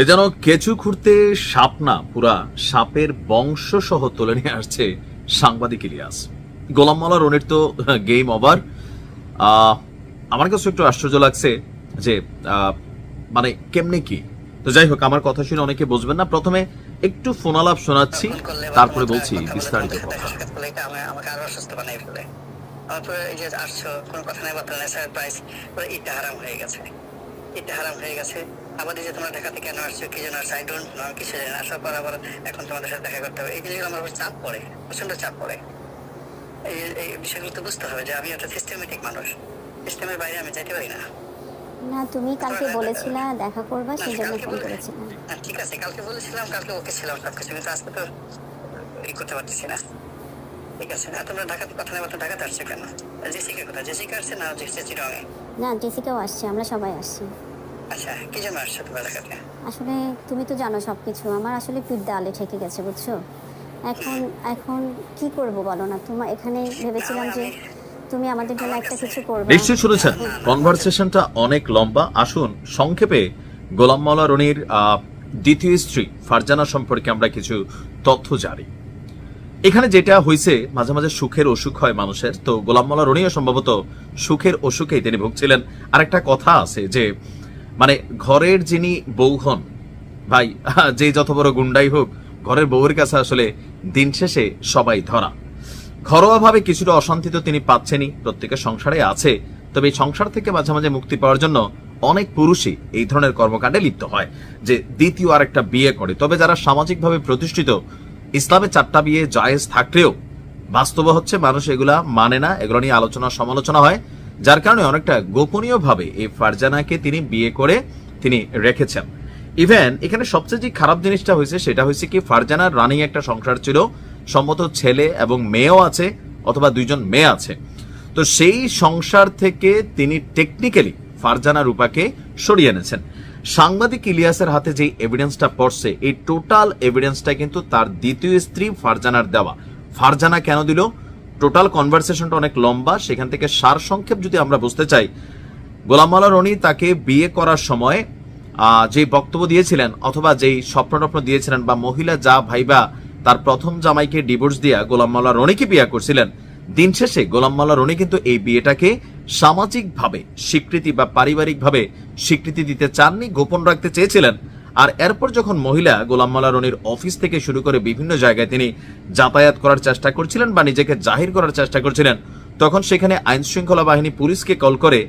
এ যেন কেঁচু খুঁড়তে সাপ না, পুরা সাপের বংশ সহ তুলে নিয়ে আসছে সাংবাদিক ইলিয়াস। গোলাম মালা রনির তো গেম ওভার আমার কাছে একটু আশ্চর্য লাগছে যে মানে কেমনে কি? তো যাই হোক, আমার কথা শুনে অনেকে বুঝবেন না। প্রথমে একটু ফোনালাপ শোনাচ্ছি, তারপরে বলছি বিস্তারিত কথা। হয়ে হয়ে গেছে। আবার যে তোমরা ঢাকাতে কেন আসছো কি জন্য আসছো? আই ডোন্ট নো আমি কিছু জানি আসার পর আবার এখন তোমাদের সাথে দেখা করতে হবে। এই জিনিসগুলো আমার উপর চাপ পড়ে চাপ পড়ে। এই এই বিষয়গুলো তো বুঝতে হবে যে আমি একটা সিস্টেমেটিক মানুষ। সিস্টেমের বাইরে আমি যাইতে পারি না। না তুমি কালকে বলেছিলা দেখা করবা সেই জন্য ফোন করেছিলাম। ঠিক আছে কালকে বলেছিলাম কালকে ওকে ছিলাম কিন্তু আজকে তো ই করতে পারতেছি না। ঠিক আছে না তোমরা ঢাকাতে কথা নেই ঢাকাতে আসছে কেন? জেসিকা কোথায়? জেসিকা আসছে না জেসি রঙে না জেসিকাও আসছে আমরা সবাই আসছি। আচ্ছা কি জন্য আসছো আসলে তুমি তো জানো সব কিছু আমার আসলে পিঠ আলে ঠেকে গেছে বুঝছ? এখন এখন কি করব বলো না? তোমার এখানে ভেবেছিলাম যে তুমি আমাদের জন্য একটা কিছু করবে। নিশ্চয়ই শুনেছেন কনভারসেশনটা অনেক লম্বা। আসুন সংক্ষেপে গোলাম মাওলা রনির আহ, দ্বিতীয় স্ত্রী ফারজানা সম্পর্কে আমরা কিছু তথ্য জানি। এখানে যেটা হয়েছে মাঝে মাঝে সুখের অসুখ হয় মানুষের। তো গোলাম মাওলা রনিও সম্ভবত সুখের অসুখেই তিনি ভুগছিলেন। আর একটা কথা আছে যে মানে ঘরের যিনি বউ হন, ভাই, যে যত বড় গুন্ডাই হোক, ঘরের বউয়ের কাছে আসলে দিন শেষে সবাই ধরা। ঘরোয়াভাবে কিছুটা অশান্তি তো তিনি পাচ্ছেনই, প্রত্যেকের সংসারে আছে, তবে এই সংসার থেকে মাঝে মাঝে মুক্তি পাওয়ার জন্য অনেক পুরুষই এই ধরনের কর্মকাণ্ডে লিপ্ত হয়, যে দ্বিতীয় আরেকটা বিয়ে করে। তবে যারা সামাজিকভাবে প্রতিষ্ঠিত, ইসলামে চারটা বিয়ে জায়েজ থাকলেও বাস্তব হচ্ছে মানুষ এগুলা মানে না, এগুলো নিয়ে আলোচনা সমালোচনা হয়। যার কারণে অনেকটা গোপনীয়ভাবে এই ফারজানাকে তিনি বিয়ে করে তিনি রেখেছেন। ইভেন এখানে সবচেয়ে যে খারাপ জিনিসটা হয়েছে, সেটা হয়েছে কি, ফারজানার রানিং একটা সংসার ছিল, সম্মত ছেলে এবং মেয়েও আছে, অথবা দুইজন মেয়ে আছে। তো সেই সংসার থেকে তিনি টেকনিক্যালি ফারজানা রূপাকে সরিয়ে এনেছেন। সাংবাদিক ইলিয়াসের হাতে যে এভিডেন্সটা পড়ছে, এই টোটাল এভিডেন্সটা কিন্তু তার দ্বিতীয় স্ত্রী ফারজানার দেওয়া। ফারজানা কেন দিল? টোটাল কনভারসেশনটা অনেক লম্বা, সেখান থেকে সার সংক্ষেপ যদি আমরা বুঝতে চাই গোলাম মাওলা রনি তাকে বিয়ে করার সময় যে বক্তব্য দিয়েছিলেন অথবা যেই স্বপ্ন টপ্ন দিয়েছিলেন বা মহিলা যা ভাইবা, তার প্রথম জামাইকে ডিভোর্স দিয়া গোলাম মাওলা রনিকে বিয়ে করছিলেন, দিন শেষে গোলাম মাওলা রনি কিন্তু এই বিয়েটাকে সামাজিকভাবে স্বীকৃতি বা পারিবারিকভাবে স্বীকৃতি দিতে চাননি, গোপন রাখতে চেয়েছিলেন। আর এরপর যখন মহিলা গোলাম মাওলা রনির অফিস থেকে শুরু করে বিভিন্ন জায়গায় তিনি যাতায়াত করার চেষ্টা করছিলেন বা নিজেকে জাহির করার চেষ্টা করছিলেন, তখন সেখানে আইন শৃঙ্খলা বাহিনী পুলিশকে কল করে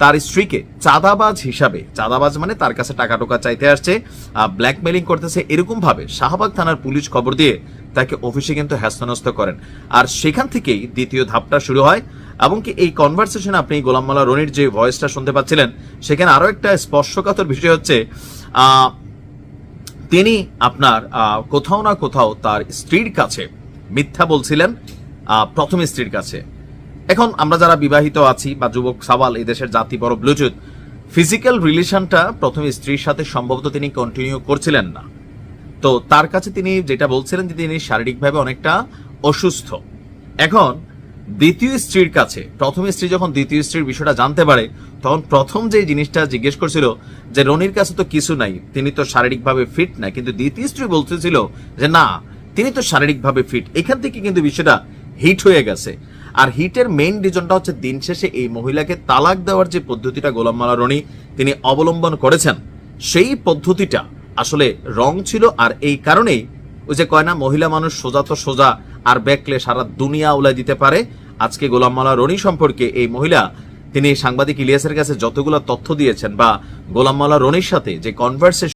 তার স্ত্রীকে চাঁদাবাজ হিসাবে, চাঁদাবাজ মানে তার কাছে টাকা টোকা চাইতে আসছে ব্ল্যাকমেলিং করতেছে এরকম ভাবে শাহবাগ থানার পুলিশ খবর দিয়ে তাকে অফিসে কিন্তু হ্যাস্তনস্ত করেন। আর সেখান থেকেই দ্বিতীয় ধাপটা শুরু হয় এমনকি এই কনভারসেশন আপনি গোলাম মালা রনির যে ভয়েসটা শুনতে পাচ্ছিলেন, সেখানে আরও একটা স্পর্শকাতর বিষয় হচ্ছে তিনি আপনার কোথাও না কোথাও তার স্ত্রীর কাছে মিথ্যা বলছিলেন প্রথম স্ত্রীর কাছে। এখন আমরা যারা বিবাহিত আছি বা যুবক এই দেশের জাতি, বড় ব্লুটুথ, ফিজিক্যাল রিলেশনটা প্রথম স্ত্রীর সাথে সম্ভবত তিনি কন্টিনিউ করছিলেন না। তো তার কাছে তিনি যেটা বলছিলেন যে তিনি শারীরিকভাবে অনেকটা অসুস্থ। এখন দ্বিতীয় স্ত্রীর কাছে, প্রথম স্ত্রী যখন দ্বিতীয় স্ত্রীর বিষয়টা জানতে পারে তখন প্রথম যে জিনিসটা জিজ্ঞেস করছিল যে, রনির কাছে তো কিছু নাই, তিনি তো শারীরিকভাবে ফিট না, কিন্তু দ্বিতীয় স্ত্রী বলতেছিল যে, না, তিনি তো শারীরিকভাবে ফিট এখান থেকে কিন্তু বিষয়টা হিট হয়ে গেছে। আর হিটের মেইন রিজনটা হচ্ছে, দিন শেষে এই মহিলাকে তালাক দেওয়ার যে পদ্ধতিটা গোলাম মালা রনি তিনি অবলম্বন করেছেন, সেই পদ্ধতিটা আসলে রং ছিল। আর এই কারণেই ওই যে কয় না, মহিলা মানুষ সোজা তো সোজা আর ব্যাকলে সারা দুনিয়া উলাই দিতে পারে। আজকে গোলাম মালা রনি সম্পর্কে এই মহিলা তিনি সাংবাদিক ইলিয়াসের কাছে যতগুলো তথ্য দিয়েছেন বা গোলাম মালা রনির সাথে যে কনভার্সেশন